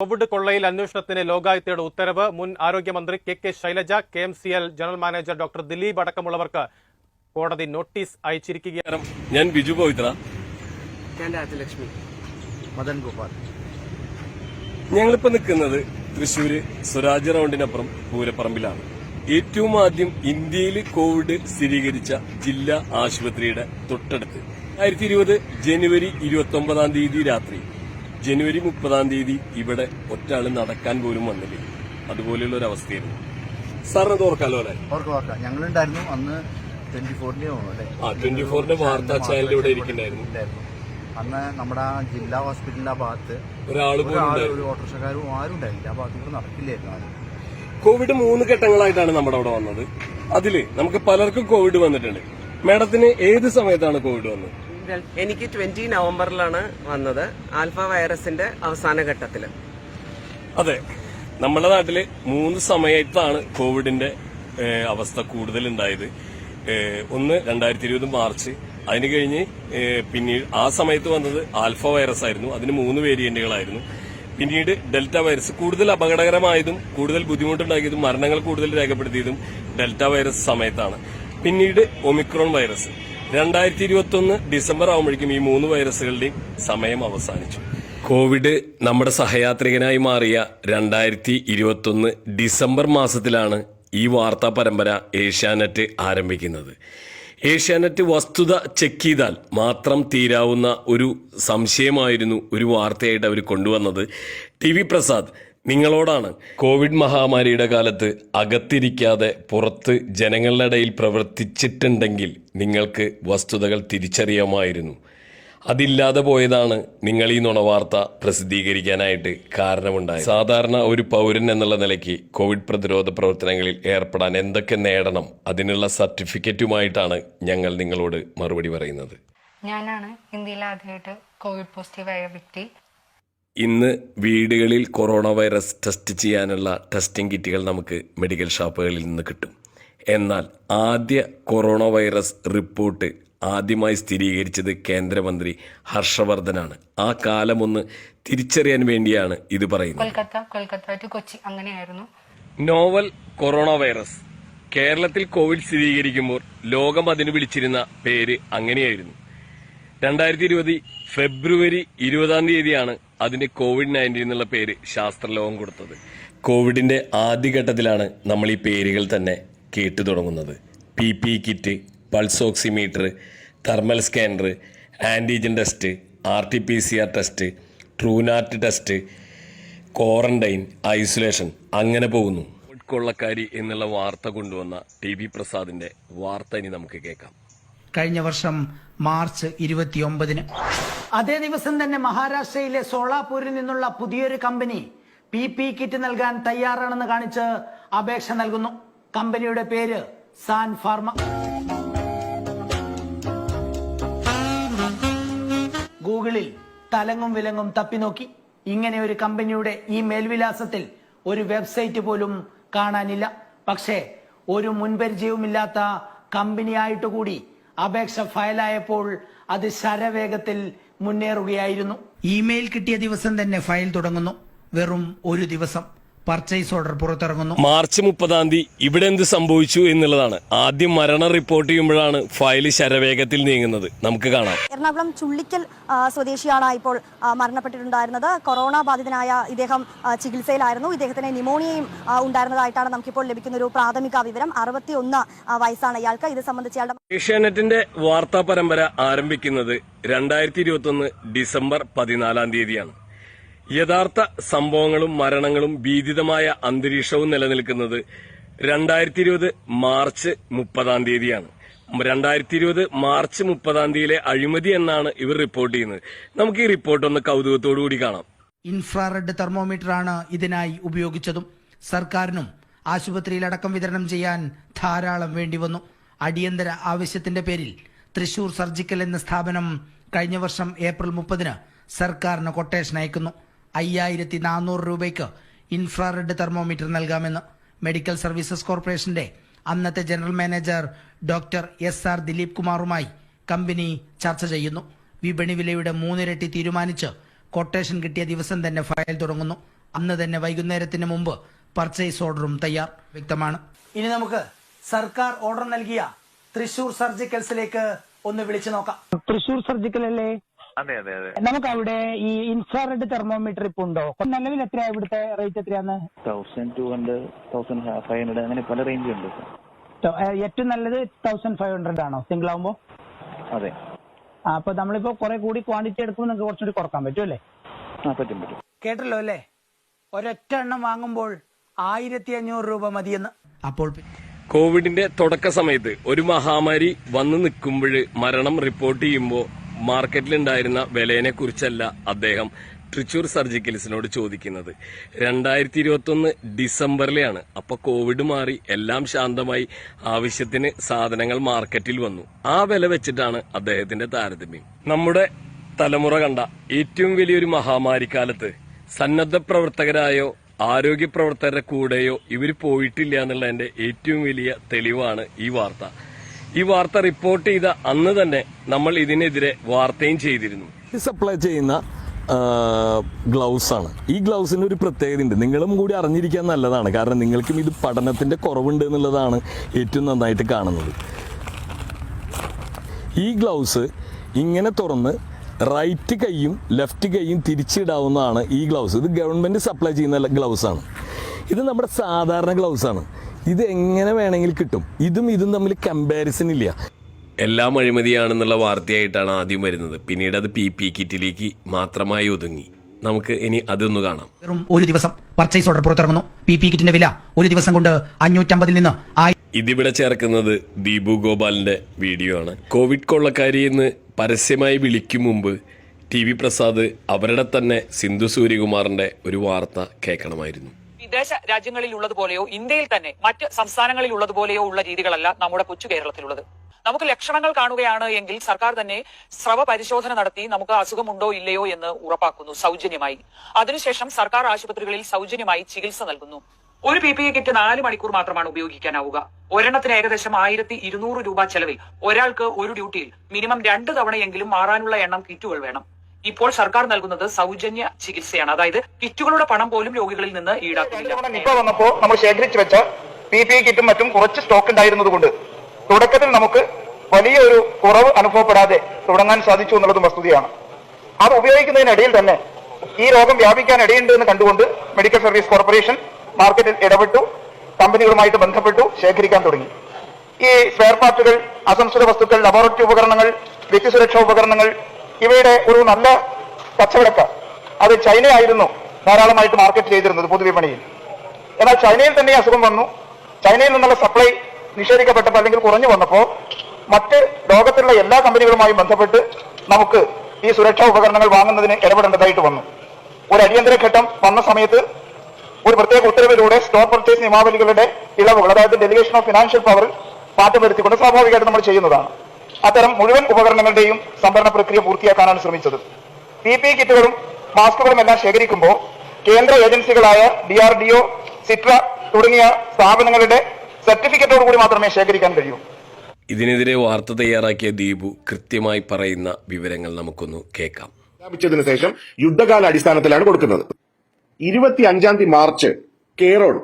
Covid കൊള്ളയിൽ അന്വേഷണത്തിന് ലോകായുക്തയുടെ ഉത്തരവ് മുൻ ആരോഗ്യമന്ത്രി K K Shailaja K M C L general manager doctor Dileep അടക്കമുള്ളവർക്ക് കോടതി നോട്ടീസ് അയച്ചിരിക്കുകയാണ്. ഞാൻ ബിജു പവിത്ര ഞാൻ രാജലക്ഷ്മി. മദൻ ഗോപാൽ. ഞങ്ങളിപ്പോ നിൽക്കുന്നത് തൃശൂര് സ്വരാജ് റൗണ്ടിനപ്പുറം പൂരപ്പറമ്പിലാണ്. ഏറ്റവും ആദ്യം ഇന്ത്യയിൽ കോവിഡ് സ്ഥിരീകരിച്ച ജില്ലാ ആശുപത്രിയുടെ തൊട്ടടുത്ത്. ആയിരത്തി ഇരുപത് ജനുവരി ഇരുപത്തി ഒമ്പതാം തീയതി രാത്രി. ജനുവരി മുപ്പതാം തീയതി ഇവിടെ ഒറ്റാൾ നടക്കാൻ പോലും വന്നില്ല? അതുപോലെയുള്ള ഒരു അവസ്ഥയായിരുന്നു സാറിന് അത് ഓർക്കാലോ അല്ലെ? ഓർക്ക ഓർക്ക ഞങ്ങളുണ്ടായിരുന്നു. അന്ന് ട്വന്റി ഫോറിന്റെ ആ ട്വന്റി ഫോറിന്റെ വാർത്താ ചാനൽ ഇവിടെ ഇരിക്കുന്നുണ്ടായിരുന്നു. അന്ന് നമ്മുടെ ജില്ലാ ഹോസ്പിറ്റലിന്റെ ആ ഭാഗത്ത് ഒരാൾ ഒരു ഓട്ടോറിക്ഷക്കാരും ആരും ഉണ്ടായില്ല. ആ ഭാഗത്ത് കൂടെ നടക്കില്ലായിരുന്നു ആരും. കോവിഡ് മൂന്ന് ഘട്ടങ്ങളായിട്ടാണ് നമ്മുടെ അവിടെ വന്നത്. അതിൽ നമുക്ക് പലർക്കും കോവിഡ് വന്നിട്ടുണ്ട്. മാഡത്തിന് ഏത് സമയത്താണ് കോവിഡ് വന്നത്? എനിക്ക് ട്വന്റി നവംബറിലാണ് വന്നത്. ആൽഫ വൈറസിന്റെ അവസാന ഘട്ടത്തിൽ. അതെ. നമ്മുടെ നാട്ടിൽ മൂന്ന് സമയത്താണ് കോവിഡിന്റെ അവസ്ഥ കൂടുതൽ ഉണ്ടായത് ഒന്ന് രണ്ടായിരത്തി ഇരുപത് മാർച്ച്. അതിന് കഴിഞ്ഞ് പിന്നീട് ആ സമയത്ത് വന്നത് ആൽഫ വൈറസ് ആയിരുന്നു അതിന് മൂന്ന് വേരിയന്റുകളായിരുന്നു. പിന്നീട് ഡെൽറ്റ വൈറസ് കൂടുതൽ അപകടകരമായതും കൂടുതൽ ബുദ്ധിമുട്ടുണ്ടാക്കിയതും മരണങ്ങൾ കൂടുതൽ രേഖപ്പെടുത്തിയതും ഡെൽറ്റ വൈറസ് സമയത്താണ്. പിന്നീട് ഒമിക്രോൺ വൈറസ്. രണ്ടായിരത്തി ഇരുപത്തി ഒന്ന് ഡിസംബർ ആകുമ്പോഴേക്കും ഈ മൂന്ന് വൈറസുകളുടെയും സമയം അവസാനിച്ചു. കോവിഡ് നമ്മുടെ സഹയാത്രികനായി മാറിയ രണ്ടായിരത്തി ഇരുപത്തൊന്ന് ഡിസംബർ മാസത്തിലാണ് ഈ വാർത്താ പരമ്പര ഏഷ്യാനെറ്റ് ആരംഭിക്കുന്നത്. ഏഷ്യാനെറ്റ് വസ്തുത ചെക്ക് ചെയ്താൽ മാത്രം തീരാവുന്ന ഒരു സംശയമായിരുന്നു ഒരു വാർത്തയായിട്ട് അവർ കൊണ്ടുവന്നത്. ടി വി പ്രസാദ് നിങ്ങളോടാണ് കോവിഡ് മഹാമാരിയുടെ കാലത്ത് അകത്തിരിക്കാതെ പുറത്ത് ജനങ്ങളുടെ ഇടയിൽ പ്രവർത്തിച്ചിട്ടുണ്ടെങ്കിൽ നിങ്ങൾക്ക് വസ്തുതകൾ തിരിച്ചറിയാമായിരുന്നു. അതില്ലാതെ പോയതാണ് നിങ്ങൾ ഈ നുണവാർത്ത പ്രസിദ്ധീകരിക്കാനായിട്ട് കാരണമുണ്ടായത്. സാധാരണ ഒരു പൗരൻ എന്നുള്ള നിലയ്ക്ക് കോവിഡ് പ്രതിരോധ പ്രവർത്തനങ്ങളിൽ ഏർപ്പെടാൻ എന്തൊക്കെ നേടണം അതിനുള്ള സർട്ടിഫിക്കറ്റുമായിട്ടാണ് ഞങ്ങൾ നിങ്ങളോട് മറുപടി പറയുന്നത്. ഞാനാണ് ഇന്ത്യയിൽ ആദ്യമായിട്ട് കോവിഡ് പോസിറ്റീവായ വ്യക്തി. ഇന്ന് വീടുകളിൽ കൊറോണ വൈറസ് ടെസ്റ്റ് ചെയ്യാനുള്ള ടെസ്റ്റിംഗ് കിറ്റുകൾ നമുക്ക് മെഡിക്കൽ ഷോപ്പുകളിൽ നിന്ന് കിട്ടും. എന്നാൽ ആദ്യ കൊറോണ വൈറസ് റിപ്പോർട്ട് ആദ്യമായി സ്ഥിരീകരിച്ചത് കേന്ദ്രമന്ത്രി ഹർഷവർദ്ധനാണ്. ആ കാലമൊന്ന് തിരിച്ചറിയാൻ വേണ്ടിയാണ് ഇത് പറയുന്നത്. കൊൽക്കത്ത കൊൽക്കത്ത ടു കൊച്ചി അങ്ങനെയായിരുന്നു. നോവൽ കൊറോണ വൈറസ് കേരളത്തിൽ കോവിഡ് സ്ഥിരീകരിക്കുമ്പോൾ ലോകം അതിന് വിളിച്ചിരുന്ന പേര് അങ്ങനെയായിരുന്നു. രണ്ടായിരത്തി ഇരുപത് ഫെബ്രുവരി ഇരുപതാം തീയതിയാണ് അതിന് കോവിഡ് നയന്റീൻ എന്നുള്ള പേര് ശാസ്ത്രലോകം കൊടുത്തത്. കോവിഡിന്റെ ആദ്യഘട്ടത്തിലാണ് നമ്മൾ ഈ പേരുകൾ തന്നെ കേട്ടു തുടങ്ങുന്നത്. P P kit pulse oximeter thermal scanner antigen test R T P C R test Truenat test quarantine isolation അങ്ങനെ പോകുന്നു. കൊള്ളക്കാരി എന്നുള്ള വാർത്ത കൊണ്ടുവന്ന ടി വി പ്രസാദിന്റെ വാർത്ത ഇനി നമുക്ക് കേൾക്കാം. കഴിഞ്ഞ വർഷം മാർച്ച് ഇരുപത്തിയൊമ്പതിന്. അതേ ദിവസം തന്നെ മഹാരാഷ്ട്രയിലെ സോളാപൂരിൽ നിന്നുള്ള പുതിയൊരു കമ്പനി പി പി കിറ്റ് നൽകാൻ തയ്യാറാണെന്ന് കാണിച്ച് അപേക്ഷ നൽകുന്നു. കമ്പനിയുടെ പേര് സാൻ ഫാർമ. ഗൂഗിളിൽ തലങ്ങും വിലങ്ങും തപ്പിനോക്കി ഇങ്ങനെ ഒരു കമ്പനിയുടെ ഈ മേൽവിലാസത്തിൽ ഒരു വെബ്സൈറ്റ് പോലും കാണാനില്ല. പക്ഷേ ഒരു മുൻപരിചയവുമില്ലാത്ത കമ്പനിയായിട്ട് കൂടി അപേക്ഷ ഫയലായപ്പോൾ അത് ശരവേഗത്തിൽ മുന്നേറുകയായിരുന്നു. ഇമെയിൽ കിട്ടിയ ദിവസം തന്നെ ഫയൽ തുടങ്ങുന്നു. വെറും ഒരു ദിവസം. Purchase order പുറത്തിറങ്ങുന്നു. മാർച്ച് മുപ്പതാം തീയതി ഇവിടെ എന്ത് സംഭവിച്ചു എന്നുള്ളതാണ്. ആദ്യം മരണം റിപ്പോർട്ട് ചെയ്യുമ്പോഴാണ് ഫയൽ ശരവേഗത്തിൽ നീങ്ങുന്നത്. നമുക്ക് കാണാം. എറണാകുളം ചുള്ളിക്കൽ സ്വദേശിയാണ് ഇപ്പോൾ മരണപ്പെട്ടിട്ടുണ്ടായിരുന്നത്. കൊറോണ ബാധിതനായ ഇദ്ദേഹം ചികിത്സയിലായിരുന്നു. ഇദ്ദേഹത്തിന് ന്യൂമോണിയയും ഉണ്ടായിരുന്നതായിട്ടാണ് നമുക്കിപ്പോൾ ലഭിക്കുന്ന ഒരു പ്രാഥമിക വിവരം. അറുപത്തി ഒന്ന് വയസ്സാണ് ഇയാൾക്ക്. ഇത് സംബന്ധിച്ച് ഏഷ്യാനെറ്റിന്റെ വാർത്താ പരമ്പര ആരംഭിക്കുന്നത് രണ്ടായിരത്തി ഇരുപത്തൊന്ന് ഡിസംബർ പതിനാലാം തീയതിയാണ്. യഥാർത്ഥ സംഭവങ്ങളും മരണങ്ങളും ഭീതിതമായ അന്തരീക്ഷവും നിലനിൽക്കുന്നത് രണ്ടായിരത്തി ഇരുപത് മാർച്ച് മുപ്പതാം തീയതിയാണ്. രണ്ടായിരത്തി ഇരുപത് മാർച്ച് മുപ്പതാം തീയതിയിലെ അഴിമതി എന്നാണ് ഇവർ റിപ്പോർട്ട് ചെയ്യുന്നത്. നമുക്ക് ഈ റിപ്പോർട്ട് ഒന്ന് കൗതുകത്തോടു കൂടി കാണാം. ഇൻഫ്രാറെഡ് തെർമോമീറ്റർ ആണ് ഇതിനായി ഉപയോഗിച്ചതും. സർക്കാരിനും ആശുപത്രിയിലടക്കം വിതരണം ചെയ്യാൻ ധാരാളം വേണ്ടി വന്നു അടിയന്തര ആവശ്യത്തിന്റെ പേരിൽ തൃശൂർ സർജിക്കൽ എന്ന സ്ഥാപനം കഴിഞ്ഞ വർഷം ഏപ്രിൽ മുപ്പതിന് സർക്കാരിന് കൊട്ടേഷൻ അയക്കുന്നു. അയ്യായിരത്തി നാനൂറ് രൂപയ്ക്ക് ഇൻഫ്രാറെഡ് തെർമോമീറ്റർ നൽകാമെന്ന് മെഡിക്കൽ സർവീസസ് കോർപ്പറേഷന്റെ അന്നത്തെ general manager doctor S R Dileep കുമാറുമായി company ചർച്ച ചെയ്യുന്നു. വിപണി വിലയുടെ മൂന്നിരട്ടി തീരുമാനിച്ച് കൊട്ടേഷൻ കിട്ടിയ ദിവസം തന്നെ ഫയൽ തുടങ്ങുന്നു. അന്ന് തന്നെ വൈകുന്നേരത്തിന് മുമ്പ് പർച്ചേസ് ഓർഡറും തയ്യാർ വ്യക്തമാണ്. ഇനി നമുക്ക് സർക്കാർ ഓർഡർ നൽകിയ തൃശൂർ സർജിക്കൽസിലേക്ക് ഒന്ന് വിളിച്ചു നോക്കാം. തൃശൂർ സർജിക്കൽ അല്ലേ അതെ അതെ അതെ. നമുക്ക് അവിടെ ഈ ഇൻഫ്രാറെഡ് തെർമോമീറ്റർ ഇപ്പൊ ഉണ്ടോ? നിലവിൽ എത്രയാ ഇവിടുത്തെ റേറ്റ് എത്രയാണ് thousand two hundred thousand five hundred അങ്ങനെ പല റേഞ്ച് ഉണ്ട് ഏറ്റവും നല്ലത് തൗസൻഡ് ഫൈവ് ഹൺഡ്രഡ് ആണോ? സിംഗിൾ ആവുമ്പോ? അതെ. അപ്പോൾ അപ്പൊ നമ്മളിപ്പോ കുറെ കൂടി ക്വാണ്ടിറ്റി എടുക്കുമ്പോൾ നിങ്ങൾക്ക് കുറച്ചുകൂടി കുറയ്ക്കാൻ പറ്റും അല്ലേ? പറ്റും പറ്റും. കേട്ടല്ലോ അല്ലേ? ഒരൊറ്റ എണ്ണം വാങ്ങുമ്പോൾ ആയിരത്തി അഞ്ഞൂറ് രൂപ മതിയെന്ന്. അപ്പോൾ കോവിഡിന്റെ തുടക്ക സമയത്ത് ഒരു മഹാമാരി വന്നു നിൽക്കുമ്പോൾ മരണം റിപ്പോർട്ട് ചെയ്യുമ്പോൾ മാർക്കറ്റിലുണ്ടായിരുന്ന വിലയെ കുറിച്ചല്ല അദ്ദേഹം തൃശൂർ സർജിക്കൽസിനോട് ചോദിക്കുന്നത്. രണ്ടായിരത്തി ഇരുപത്തി ഒന്ന് ഡിസംബറിലെയാണ്. അപ്പൊ കോവിഡ് മാറി എല്ലാം ശാന്തമായി. ആവശ്യത്തിന് സാധനങ്ങൾ മാർക്കറ്റിൽ വന്നു. ആ വില വെച്ചിട്ടാണ് അദ്ദേഹത്തിന്റെ താരതമ്യം. നമ്മുടെ തലമുറ കണ്ട ഏറ്റവും വലിയൊരു മഹാമാരിക്കാലത്ത് സന്നദ്ധ പ്രവർത്തകരായോ ആരോഗ്യ പ്രവർത്തകരുടെ കൂടെയോ ഇവർ പോയിട്ടില്ല എന്നുള്ളതിന്റെ ഏറ്റവും വലിയ തെളിവാണ് ഈ വാർത്ത. ഈ വാർത്ത റിപ്പോർട്ട് ചെയ്ത അന്ന് തന്നെ നമ്മൾ ഇതിനെതിരെ വാർത്തയും ചെയ്തിരുന്നു. സപ്ലൈ ചെയ്യുന്ന ഗ്ലൗസ് ആണ് ഈ ഗ്ലൗസിന് ഒരു പ്രത്യേകത ഉണ്ട് നിങ്ങളും കൂടി അറിഞ്ഞിരിക്കാൻ നല്ലതാണ്. കാരണം നിങ്ങൾക്കും ഇത് പഠനത്തിന്റെ കുറവുണ്ട് എന്നുള്ളതാണ് ഏറ്റവും നന്നായിട്ട് കാണുന്നത്. ഈ ഗ്ലൗസ് ഇങ്ങനെ തുറന്ന് റൈറ്റ് കൈയും ലെഫ്റ്റ് കൈയും തിരിച്ചിടാവുന്നതാണ് ഈ ഗ്ലൗസ്. ഇത് ഗവൺമെന്റ് സപ്ലൈ ചെയ്യുന്ന ഗ്ലൗസ് ആണ് ഇത് നമ്മുടെ സാധാരണ ഗ്ലൗസ് ആണ് ഇത് എങ്ങനെ വേണമെങ്കിൽ കിട്ടും? ഇതും ഇതും തമ്മിൽ കമ്പാരിസൺ ഇല്ല. എല്ലാം അഴിമതിയാണെന്നുള്ള വാർത്തയായിട്ടാണ് ആദ്യം വരുന്നത്. പിന്നീട് അത് പി പി കിറ്റിലേക്ക് മാത്രമായി ഒതുങ്ങി. നമുക്ക് ഇനി അതൊന്ന് കാണാം. വെറും ഒരു ദിവസം പർച്ചേസ് ഓർഡർ പുറത്തിറങ്ങുന്നു. പി പി കിറ്റിന്റെ വില ഒരു ദിവസം കൊണ്ട് അഞ്ഞൂറ്റമ്പതിൽ നിന്ന് ആയി ഇതിവിടെ ചേർക്കുന്നത് ദീപു ഗോപാലിന്റെ വീഡിയോ ആണ്. കോവിഡ് കൊള്ളക്കാരി എന്ന് പരസ്യമായി വിളിക്കും മുമ്പ് ടി വി പ്രസാദ് അവരുടെ തന്നെ സിന്ധു സൂര്യകുമാറിന്റെ ഒരു വാർത്ത കേൾക്കണമായിരുന്നു. വിദേശ രാജ്യങ്ങളിൽ ഉള്ളതുപോലെയോ ഇന്ത്യയിൽ തന്നെ മറ്റ് സംസ്ഥാനങ്ങളിൽ ഉള്ളതുപോലെയോ ഉള്ള രീതികളല്ല നമ്മുടെ കൊച്ചു കേരളത്തിലുള്ളത്. നമുക്ക് ലക്ഷണങ്ങൾ കാണുകയാണ് എങ്കിൽ സർക്കാർ തന്നെ സ്രവ പരിശോധന നടത്തി നമുക്ക് അസുഖമുണ്ടോ ഇല്ലയോ എന്ന് ഉറപ്പാക്കുന്നു സൗജന്യമായി. അതിനുശേഷം സർക്കാർ ആശുപത്രികളിൽ സൗജന്യമായി ചികിത്സ നൽകുന്നു. ഒരു പി പി ഇ കിറ്റ് നാല് മണിക്കൂർ മാത്രമാണ് ഉപയോഗിക്കാനാവുക. ഒരെണ്ണത്തിന് ഏകദേശം ആയിരത്തി ഇരുന്നൂറ് രൂപ ചെലവിൽ ഒരാൾക്ക് ഒരു ഡ്യൂട്ടിയിൽ മിനിമം രണ്ട് തവണയെങ്കിലും മാറാനുള്ള എണ്ണം കിറ്റുകൾ വേണം. ഇപ്പോൾ സർക്കാർ നൽകുന്നത് സൗജന്യ ചികിത്സയാണ്. അതായത് കിറ്റുകളുടെ പണം പോലും രോഗികളിൽ നിന്ന് ഈടാക്കുന്നില്ല. നിപ്പ വന്നപ്പോ നമ്മൾ ശേഖരിച്ചു വെച്ച പി പി കിറ്റും മറ്റും കുറച്ച് സ്റ്റോക്ക് ഉണ്ടായിരുന്നത് കൊണ്ട് തുടക്കത്തിൽ നമുക്ക് വലിയൊരു കുറവ് അനുഭവപ്പെടാതെ തുടങ്ങാൻ സാധിച്ചു എന്നുള്ളതും വസ്തുതയാണ്. അത് ഉപയോഗിക്കുന്നതിനിടയിൽ തന്നെ ഈ രോഗം വ്യാപിക്കാൻ ഇടയുണ്ട് എന്ന് കണ്ടുകൊണ്ട് മെഡിക്കൽ സർവീസ് കോർപ്പറേഷൻ മാർക്കറ്റിൽ ഇടപെട്ടു കമ്പനികളുമായിട്ട് ബന്ധപ്പെട്ടു ശേഖരിക്കാൻ തുടങ്ങി. ഈ സ്പെയർ പാർട്ടുകൾ അസംസ്കൃത വസ്തുക്കൾ ലബോറട്ടറി ഉപകരണങ്ങൾ വ്യക്തി സുരക്ഷാ ഉപകരണങ്ങൾ ഇവയുടെ ഒരു നല്ല കച്ചവടക്കാർ. അത് ചൈനയായിരുന്നു ധാരാളമായിട്ട് മാർക്കറ്റ് ചെയ്തിരുന്നത് പൊതുവിപണിയിൽ എന്നാൽ ചൈനയിൽ തന്നെ അസുഖം വന്നു. ചൈനയിൽ നിന്നുള്ള സപ്ലൈ നിഷേധിക്കപ്പെട്ടപ്പോൾ അല്ലെങ്കിൽ കുറഞ്ഞു വന്നപ്പോൾ മറ്റ് ലോകത്തിലുള്ള എല്ലാ കമ്പനികളുമായും ബന്ധപ്പെട്ട് നമുക്ക് ഈ സുരക്ഷാ ഉപകരണങ്ങൾ വാങ്ങുന്നതിന് ഇടപെടേണ്ടതായിട്ട് വന്നു. ഒരു അടിയന്തര ഘട്ടം വന്ന സമയത്ത് ഒരു പ്രത്യേക ഉത്തരവിലൂടെ സ്റ്റോക്ക് പർച്ചേസ് നിയമാവലികളുടെ ഇളവുകൾ അതായത് ഡെലിഗേഷൻ ഓഫ് ഫിനാൻഷ്യൽ പവർ മാറ്റം വരുത്തിക്കൊണ്ട് സ്വാഭാവികമായിട്ട് നമ്മൾ ചെയ്യുന്നതാണ്. അത്തരം മുഴുവൻ ഉപകരണങ്ങളുടെയും സംഭരണ പ്രക്രിയ പൂർത്തിയാക്കാനാണ് ശ്രമിച്ചത്. പി പി കിറ്റുകളും മാസ്കുകളും എല്ലാം ശേഖരിക്കുമ്പോൾ കേന്ദ്ര ഏജൻസികളായ D R D O SITRA തുടങ്ങിയ സ്ഥാപനങ്ങളുടെ സർട്ടിഫിക്കറ്റോട് കൂടി മാത്രമേ ശേഖരിക്കാൻ കഴിയൂ. ഇതിനെതിരെ വാർത്ത തയ്യാറാക്കിയ ദീപു കൃത്യമായി പറയുന്ന വിവരങ്ങൾ നമുക്കൊന്ന് കേൾക്കാം. സ്ഥാപിച്ചതിനു ശേഷം യുദ്ധകാല അടിസ്ഥാനത്തിലാണ് കൊടുക്കുന്നത്. ഇരുപത്തി അഞ്ചാം തീയതി മാർച്ച് കേറോൾ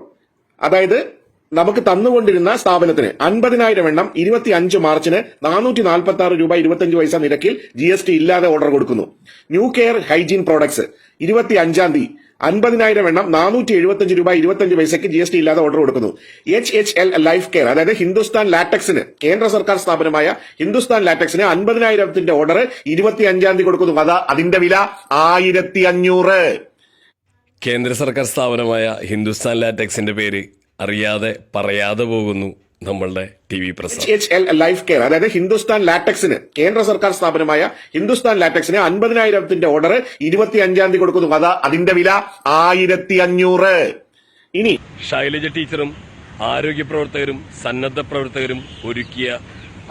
അതായത് നമുക്ക് തന്നുകൊണ്ടിരുന്ന സ്ഥാപനത്തിന് അൻപതിനായിരം എണ്ണം ഇരുപത്തി അഞ്ച് മാർച്ചിന് നാനൂറ്റി നാൽപ്പത്തി ആറ് രൂപ ഇരുപത്തിയഞ്ച് പൈസ നിരക്കിൽ ജി എസ് ടി ഇല്ലാതെ ഓർഡർ കൊടുക്കുന്നു. ന്യൂ കെയർ ഹൈജീൻ പ്രോഡക്ട്സ് ഇരുപത്തി അഞ്ചാം തീയതി അൻപതിനായിരം എണ്ണം നാനൂറ്റി എഴുപത്തിയഞ്ച് രൂപ ഇരുപത്തിയഞ്ച് പൈസയ്ക്ക് ജി എസ് ടി ഇല്ലാതെ ഓർഡർ കൊടുക്കുന്നു. H H L life care അതായത് ഹിന്ദുസ്ഥാൻ ലാറ്റക്സിന് കേന്ദ്ര സർക്കാർ സ്ഥാപനമായ ഹിന്ദുസ്ഥാൻ ലാറ്റക്സിന് അൻപതിനായിരത്തിന്റെ ഓർഡർ ഇരുപത്തി അഞ്ചാം തീയതി കൊടുക്കുന്നു. അതാ അതിന്റെ വില ആയിരത്തി അഞ്ഞൂറ് കേന്ദ്ര സർക്കാർ സ്ഥാപനമായ ഹിന്ദുസ്ഥാൻ ലാറ്റക്സിന്റെ പേര് അറിയാതെ പറയാതെ പോകുന്നു നമ്മളുടെ T V H L life care അതായത് ഹിന്ദുസ്ഥാൻ ലാറ്റക്സിന് കേന്ദ്ര സർക്കാർ സ്ഥാപനമായ ഹിന്ദുസ്ഥാൻ ലാറ്റക്സിന് അൻപതിനായിരത്തിന്റെ ഓർഡർ ഇരുപത്തി അഞ്ചാം തീയതി കൊടുക്കുന്നു. അതാ അതിന്റെ വില ആയിരത്തി അഞ്ഞൂറ് ഇനി ശൈലജ ടീച്ചറും ആരോഗ്യ പ്രവർത്തകരും സന്നദ്ധ പ്രവർത്തകരും ഒരുക്കിയ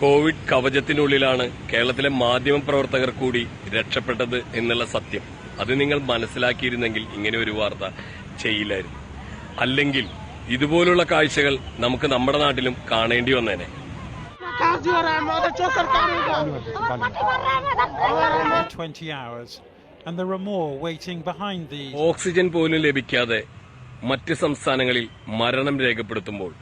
കോവിഡ് കവചത്തിനുള്ളിലാണ് കേരളത്തിലെ മാധ്യമ പ്രവർത്തകർ കൂടി രക്ഷപ്പെട്ടത് എന്നുള്ള സത്യം. അത് നിങ്ങൾ മനസ്സിലാക്കിയിരുന്നെങ്കിൽ ഇങ്ങനെ ഒരു വാർത്ത ചെയ്യില്ലായിരുന്നു. അല്ലെങ്കിൽ ഇതുപോലുള്ള കാഴ്ചകൾ നമുക്ക് നമ്മുടെ നാട്ടിലും കാണേണ്ടി വന്നേനെ. ഓക്സിജൻ പോലും ലഭിക്കാതെ മറ്റ് സംസ്ഥാനങ്ങളിൽ മരണം രേഖപ്പെടുത്തുമ്പോൾ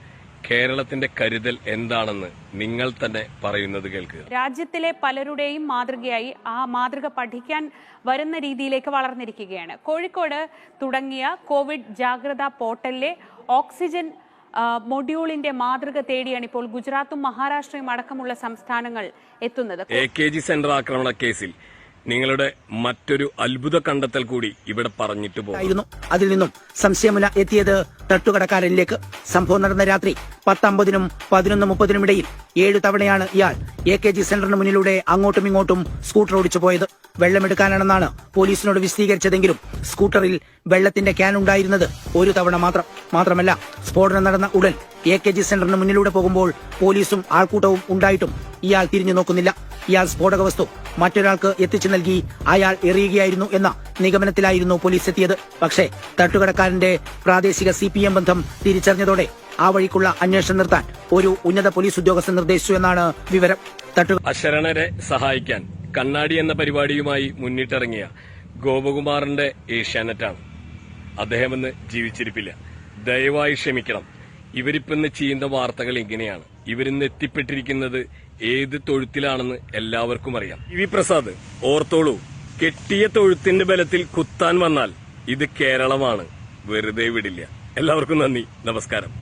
കേരളത്തിന്റെ കരുതൽ എന്താണെന്ന് നിങ്ങൾ തന്നെ പറയുന്നത് കേൾക്കുക. രാജ്യത്തിലെ പലരുടെയും മാതൃകയായി ആ മാതൃക പഠിക്കാൻ വരുന്ന രീതിയിലേക്ക് വളർന്നിരിക്കുകയാണ്. കോഴിക്കോട് തുടങ്ങിയ കോവിഡ് ജാഗ്രതാ പോർട്ടലിലെ ഓക്സിജൻ മൊഡ്യൂളിന്റെ മാതൃക തേടിയാണ് ഇപ്പോൾ ഗുജറാത്തും മഹാരാഷ്ട്രയും അടക്കമുള്ള സംസ്ഥാനങ്ങൾ എത്തുന്നത്. എ കെ ജി സെന്റർ ആക്രമണ കേസിൽ നിങ്ങളുടെ മറ്റൊരു അത്ഭുത കണ്ടെത്തൽ കൂടി ഇവിടെ പറഞ്ഞിട്ട് പോയിരുന്നു അതിൽ നിന്നും സംശയമുല എത്തിയത് തട്ടുകടക്കാരനിലേക്ക്. സംഭവം നടന്ന രാത്രി പത്തമ്പതിനും പതിനൊന്ന് മുപ്പതിനും ഇടയിൽ ഏഴു തവണയാണ് ഇയാൾ എ കെ ജി സെന്ററിന് മുന്നിലൂടെ അങ്ങോട്ടും ഇങ്ങോട്ടും സ്കൂട്ടർ ഓടിച്ചു പോയത്. വെള്ളമെടുക്കാനാണെന്നാണ് പോലീസിനോട് വിശദീകരിച്ചതെങ്കിലും സ്കൂട്ടറിൽ വെള്ളത്തിന്റെ ക്യാൻ ഉണ്ടായിരുന്നത് ഒരു തവണ മാത്രം. മാത്രമല്ല സ്ഫോടനം നടന്ന ഉടൻ എ കെ ജി സെന്ററിന് മുന്നിലൂടെ പോകുമ്പോൾ പോലീസും ആൾക്കൂട്ടവും ഉണ്ടായിട്ടും ഇയാൾ തിരിഞ്ഞു നോക്കുന്നില്ല. ഇയാൾ സ്ഫോടക വസ്തു മറ്റൊരാൾക്ക് എത്തിച്ചു നൽകി അയാൾ എറിയുകയായിരുന്നു എന്ന നിഗമനത്തിലായിരുന്നു പോലീസ് എത്തിയത്. പക്ഷേ തട്ടുകടക്കാരന്റെ പ്രാദേശിക സി ബന്ധം തിരിച്ചറിഞ്ഞതോടെ ആ വഴിക്കുള്ള അന്വേഷണം നിർത്താൻ ഒരു ഉന്നത പോലീസ് ഉദ്യോഗസ്ഥൻ നിർദ്ദേശിച്ചു എന്നാണ് വിവരം. തട്ടു അശരണരെ സഹായിക്കാൻ കണ്ണാടി എന്ന പരിപാടിയുമായി മുന്നിട്ടിറങ്ങിയ ഗോപകുമാറിന്റെ ഏഷ്യാനെറ്റാണ്. അദ്ദേഹം ഇന്ന് ജീവിച്ചിരിപ്പില്ല. ദയവായി ക്ഷമിക്കണം. ഇവരിപ്പിന്ന് ചെയ്യുന്ന വാർത്തകൾ ഇങ്ങനെയാണ്. ഇവരിന്ന് എത്തിപ്പെട്ടിരിക്കുന്നത് ഏത് തൊഴുത്തിലാണെന്ന് എല്ലാവർക്കും അറിയാം. വി പ്രസാദ് ഓർത്തോളൂ. കെട്ടിയ തൊഴുത്തിന്റെ ബലത്തിൽ കുത്താൻ വന്നാൽ ഇത് കേരളമാണ്. വെറുതെ വിടില്ല. എല്ലാവർക്കും നന്ദി. നമസ്കാരം.